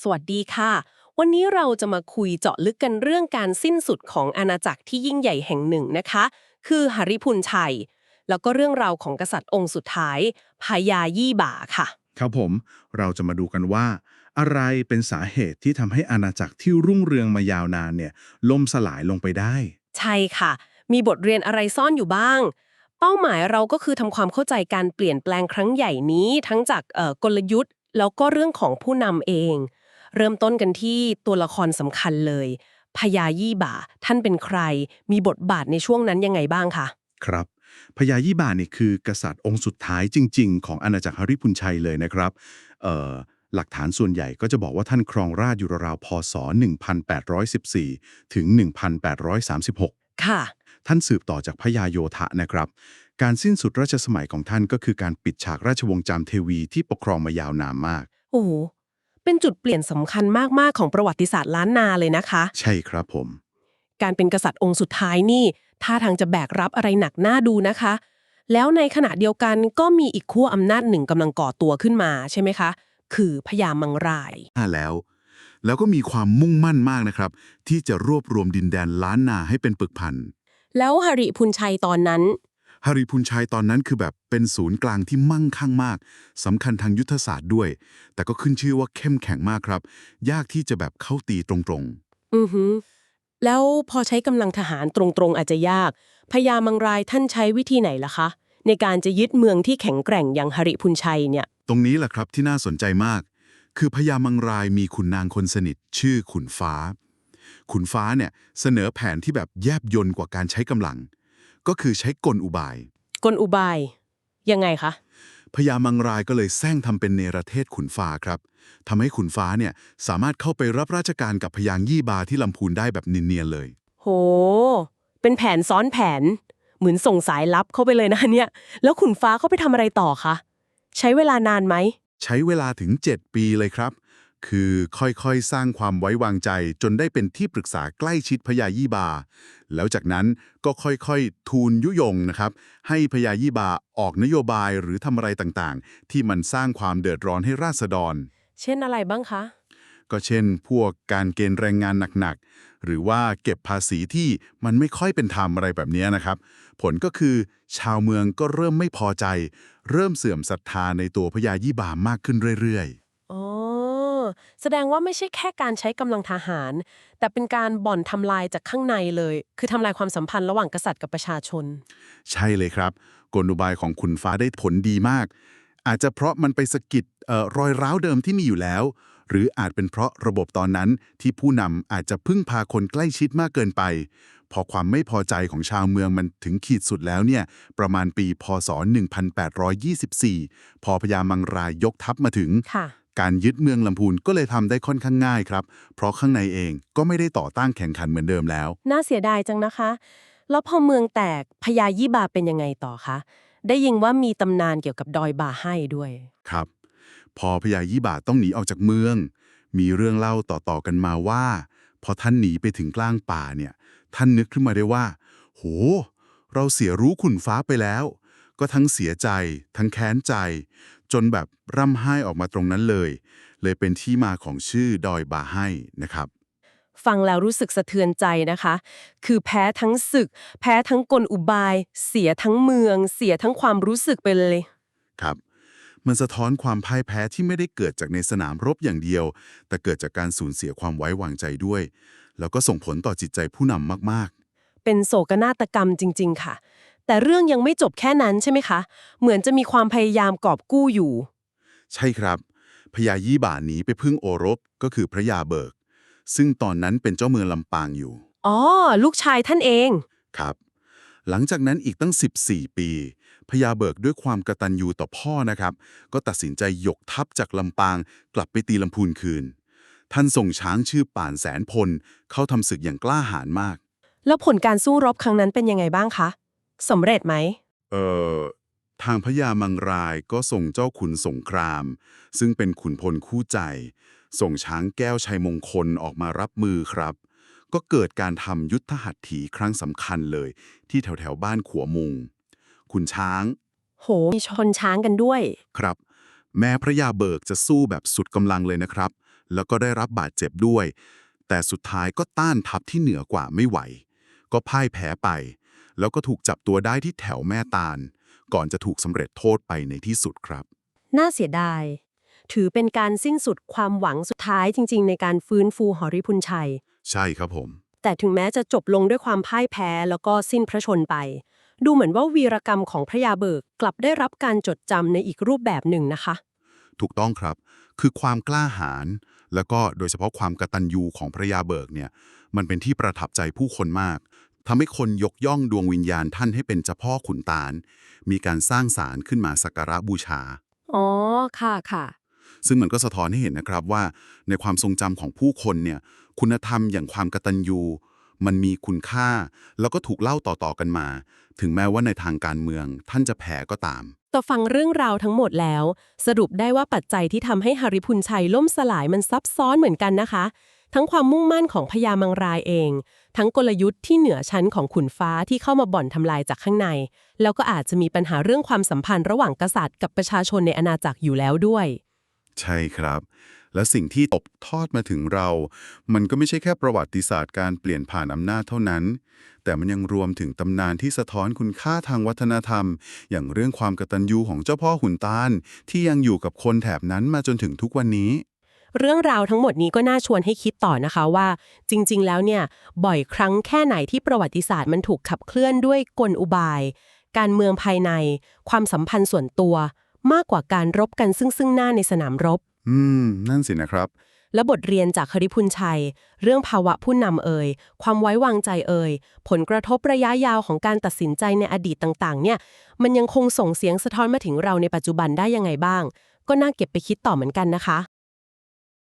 สวัสดีค่ะ วันนี้เราจะมาคุยเจาะลึกกันเรื่องการสิ้นสุดของอาณาจักรที่ยิ่งใหญ่แห่งหนึ่งนะคะ คือหริพุนชัย แล้วก็เรื่องราวของกษัตริย์องค์สุดท้ายพญายี่บ่าค่ะ ครับผม เราจะมาดูกันว่า อะไรเป็นสาเหตุที่ทำให้อาณาจักรที่รุ่งเรืองมายาวนานเนี่ยล่มสลายลงไปได้ ใช่ค่ะ มีบทเรียนอะไรซ่อนอยู่บ้าง เป้าหมายเราก็คือทำความเข้าใจการเปลี่ยนแปลงครั้งใหญ่นี้ ทั้งจากเอ่อกลยุทธ์ แล้วก็เรื่องของผู้นำเอง เริ่มต้นกันที่ตัวละครสำคัญเลยพญายี่บ่า ท่านเป็นใคร มีบทบาทในช่วงนั้นยังไงบ้างคะครับพญายี่บานี่คือกษัตริย์องค์สุดท้ายจริง ๆ ของอาณาจักรฮริพุนชัยเลยนะครับเอ่อหลักฐานส่วนใหญ่ก็จะบอกว่าท่านครองราชอยู่ราวๆพศ 1814 ถึง 1836 ค่ะ ท่านสืบต่อจากพญาโยธะนะครับ การสิ้นสุดราชสมัยของท่านก็คือการปิดฉากราชวงศ์จามเทวีที่ปกครองมายาวนานมาก โอ้โห เป็นจุดเปลี่ยนสำคัญมาก ๆ ของประวัติศาสตร์ล้านนาเลยนะคะ ใช่ครับผม การเป็นกษัตริย์องค์สุดท้ายนี่ท่าทางจะแบกรับอะไรหนักหน้าดูนะคะ แล้วในขณะเดียวกันก็มีอีกขั้วอำนาจหนึ่งกำลังก่อตัวขึ้นมาใช่ไหมคะ คือพญามังรายมาแล้ว แล้วก็มีความมุ่งมั่นมากนะครับ ที่จะรวบรวมดินแดนล้านนาให้เป็นปึกพัน แล้วหริพุนชัยตอนนั้น ฮาริพุนชัยตอนนั้นคือแบบเป็นศูนย์กลางที่มั่งคั่งมากสำคัญทางยุทธศาสตร์ด้วย แต่ก็ขึ้นชื่อว่าเข้มแข็งมากครับ ยากที่จะแบบเข้าตีตรงอือฮึแล้วพอใช้กำลังทหารตรงๆอาจจะยากพญามังรายท่านใช้วิธีไหนล่ะคะ ในการจะยึดเมืองที่แข็งแกร่งอย่างหริพุนชัยเนี่ยๆตรงนี้แหละครับที่น่าสนใจมาก คือพญามังรายมีขุนนางคนสนิท ชื่อขุนฟ้า ขุนฟ้าเนี่ยเสนอแผนที่แบบแยบยนต์กว่าการใช้กำลัง ก็คือใช้กลอุบาย กลอุบาย ยังไงคะ พญามังรายก็เลยแซงทำเป็นเนรเทศขุนฟ้าครับทำให้ขุนฟ้าเนี่ยสามารถเข้าไปรับราชการกับพยางยี่บาที่ลำพูนได้แบบเนียนๆเลย โห เป็นแผนซ้อนแผน เหมือนส่งสายลับเข้าไปเลยนะเนี่ย แล้วขุนฟ้าเขาไปทำอะไรต่อคะ ใช้เวลานานไหม ใช้เวลาถึง 7 ปีเลยครับ คือค่อยๆ สร้างความไว้วางใจจนได้เป็นที่ปรึกษาใกล้ชิดพญายี่บา แล้วจากนั้นก็ค่อยๆ ทูลยุยงนะครับ ให้พญายี่บาออกนโยบายหรือทำอะไรต่างๆ ที่มันสร้างความเดือดร้อนให้ราษฎร เช่นอะไรบ้างคะ ก็เช่น พวกการเกณฑ์แรงงานหนักๆ หรือว่าเก็บภาษีที่มันไม่ค่อยเป็นธรรมอะไรแบบนี้นะครับ ผลก็คือชาวเมืองก็เริ่มไม่พอใจ เริ่มเสื่อมศรัทธาในตัวพญายี่บามากขึ้นเรื่อยๆอ๋อ แสดงว่าไม่ใช่แค่การใช้กำลังทหาร แต่เป็นการบ่อนทำลายจากข้างในเลย คือทำลายความสัมพันธ์ระหว่างกษัตริย์กับประชาชน ใช่เลยครับ กลอุบายของขุนฟ้าได้ผลดีมาก อาจจะเพราะมันไปสะกิดเอ่อรอยร้าวเดิมที่มีอยู่แล้ว หรืออาจเป็นเพราะระบบตอนนั้นที่ผู้นำอาจจะพึ่งพาคนใกล้ชิดมากเกินไป พอความไม่พอใจของชาวเมืองมันถึงขีดสุดแล้วเนี่ย ประมาณปี พศ 1824 พอพญามังรายยกทัพมาถึงค่ะ การยึดเมืองลำพูนก็เลยทำได้ค่อนข้างง่ายครับ เพราะข้างในเองก็ไม่ได้ต่อต้านแข่งขันเหมือนเดิมแล้ว น่าเสียดายจังนะคะ แล้วพอเมืองแตกพญายี่บาเป็นยังไงต่อคะ ได้ยินว่ามีตำนานเกี่ยวกับดอยบาให้ด้วย ครับ พอพญายี่บาทต้องหนีออกจากเมือง มีเรื่องเล่าต่อๆกันมาว่า พอท่านหนีไปถึงกลางป่าเนี่ย ท่านนึกขึ้นมาได้ว่า โห เราเสียรู้ขุนฟ้าไปแล้ว ก็ทั้งเสียใจ ทั้งแค้นใจ จนแบบร่ำไห้ออกมาตรงนั้นเลย เลยเป็นที่มาของชื่อดอยบาให้นะครับฟังแล้วรู้สึกสะเทือนใจนะคะ คือแพ้ทั้งศึก แพ้ทั้งกลอุบาย เสียทั้งเมือง เสียทั้งความรู้สึกไปเลย ครับ มันสะท้อนความพ่ายแพ้ที่ไม่ได้เกิดจากในสนามรบอย่างเดียว แต่เกิดจากการสูญเสียความไว้วางใจด้วย แล้วก็ส่งผลต่อจิตใจผู้นำมากเป็นโศกนาฏกรรมจริง ๆ ค่ะ แต่เรื่องยังไม่จบแค่นั้นใช่ไหมคะ เหมือนจะมีความพยายามกอบกู้อยู่ๆใช่ครับพญายี่บ่าหนีไปพึ่งโอรบก็คือพระยาเบิก ซึ่งตอนนั้นเป็นเจ้าเมืองลำปางอยู่ อ๋อ ลูกชายท่านเอง ครับ หลังจากนั้นอีกตั้ง 14 ปีพญาเบิกด้วยความกตัญญูต่อพ่อนะครับ ก็ตัดสินใจยกทัพจากลำปางกลับไปตีลำพูนคืน ท่านส่งช้างชื่อป่านแสนพล เข้าทำศึกอย่างกล้าหาญมาก แล้วผลการสู้รบครั้งนั้นเป็นยังไงบ้างคะ สำเร็จไหม เอ่อ ทางพญามังรายก็ส่งเจ้าขุนสงคราม ซึ่งเป็นขุนพลคู่ใจ ส่งช้างแก้วชัยมงคลออกมารับมือครับ ก็เกิดการทำยุทธหัตถีครั้งสำคัญเลย ที่แถวแถวๆบ้านขัวมุง ขุนช้าง โห มีชนช้างกันด้วย ครับ แม้พระยาเบิกจะสู้แบบสุดกำลังเลยนะครับ แล้วก็ได้รับบาดเจ็บด้วย แต่สุดท้ายก็ต้านทัพที่เหนือกว่าไม่ไหว ก็พ่ายแพ้ไป แล้วก็ถูกจับตัวได้ที่แถวแม่ตาล ก่อนจะถูกสำเร็จโทษไปในที่สุดครับ น่าเสียดาย ถือเป็นการสิ้นสุดความหวังสุดท้ายจริง ๆ ในการฟื้นฟูหอริพุนชัย ใช่ครับผม แต่ถึงแม้จะจบลงด้วยความพ่ายแพ้แล้วก็สิ้นพระชนไป ดูเหมือนว่าวีรกรรมของพระยาเบิกกลับได้รับการจดจำในอีกรูปแบบหนึ่งนะคะ ถูกต้องครับ คือความกล้าหาญแล้วก็โดยเฉพาะความกตัญญูของพระยาเบิกเนี่ย มันเป็นที่ประทับใจผู้คนมาก ทำให้คนยกย่องดวงวิญญาณท่านให้เป็นเจ้าพ่อขุนตาล มีการสร้างศาลขึ้นมาสักการะบูชา อ๋อ ค่ะค่ะ ซึ่งมันก็สะท้อนให้เห็นนะครับว่า ในความทรงจำของผู้คนเนี่ย คุณธรรมอย่างความกตัญญู มันมีคุณค่า แล้วก็ถูกเล่าต่อๆกันมา ถึงแม้ว่าในทางการเมือง ท่านจะแพ้ก็ตาม ต่อฟังเรื่องราวทั้งหมดแล้ว สรุปได้ว่าปัจจัยที่ทำให้หริพุนชัยล่มสลายมันซับซ้อนเหมือนกันนะคะ ทั้งความมุ่งมั่นของพญามังรายเอง ทั้งกลยุทธ์ที่เหนือชั้นของขุนฟ้าที่เข้ามาบ่อนทำลายจากข้างใน แล้วก็อาจจะมีปัญหาเรื่องความสัมพันธ์ระหว่างกษัตริย์กับประชาชนในอาณาจักรอยู่แล้วด้วย ใช่ครับ และสิ่งที่ตกทอดมาถึงเรา มันก็ไม่ใช่แค่ประวัติศาสตร์การเปลี่ยนผ่านอำนาจเท่านั้น แต่มันยังรวมถึงตำนานที่สะท้อนคุณค่าทางวัฒนธรรม อย่างเรื่องความกตัญญูของเจ้าพ่อขุนตาลที่ยังอยู่กับคนแถบนั้นมาจนถึงทุกวันนี้ เรื่องราวทั้งหมดนี้ก็น่าชวนให้คิดต่อนะคะว่า จริง ๆ แล้วเนี่ยบ่อยครั้งแค่ไหนที่ประวัติศาสตร์มันถูกขับเคลื่อนด้วยกลอุบาย การเมืองภายใน ความสัมพันธ์ส่วนตัว มากกว่าการรบกันซึ่งซึ่งหน้าในสนามรบ อืม นั่นสินะครับ และบทเรียนจากคริพุนชัย เรื่องภาวะผู้นำเอ่ยความไว้วางใจเอ่ยผลกระทบระยะยาวของการตัดสินใจในอดีตต่างๆ เนี่ย มันยังคงส่งเสียงสะท้อนมาถึงเราในปัจจุบันได้ยังไงบ้าง ก็น่าเก็บไปคิดต่อเหมือนกันนะคะ